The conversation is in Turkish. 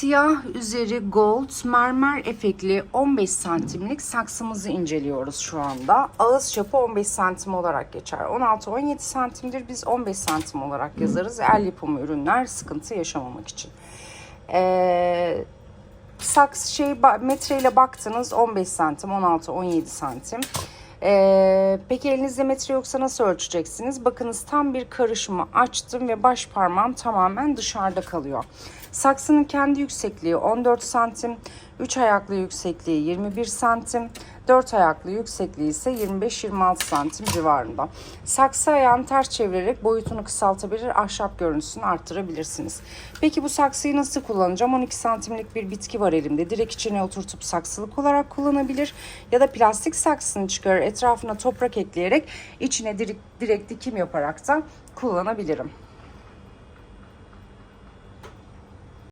Siyah üzeri gold mermer efekli 15 santimlik saksımızı inceliyoruz şu anda. Ağız çapı 15 santim olarak geçer. 16-17 santimdir. Biz 15 santim olarak yazarız. El yapımı ürünler sıkıntı yaşamamak için. Ee, saks şey metreyle baktınız 15 santim 16-17 santim. Ee, peki elinizde metre yoksa nasıl ölçeceksiniz? Bakınız tam bir karışımı açtım ve baş parmağım tamamen dışarıda kalıyor. Saksının kendi yüksekliği 14 santim, 3 ayaklı yüksekliği 21 santim, 4 ayaklı yüksekliği ise 25-26 santim civarında. Saksı ayağını ters çevirerek boyutunu kısaltabilir, ahşap görüntüsünü arttırabilirsiniz. Peki bu saksıyı nasıl kullanacağım? 12 santimlik bir bitki var elimde. Direkt içine oturtup saksılık olarak kullanabilir ya da plastik saksını çıkarır etrafına toprak ekleyerek içine direkt, direkt dikim yaparak da kullanabilirim.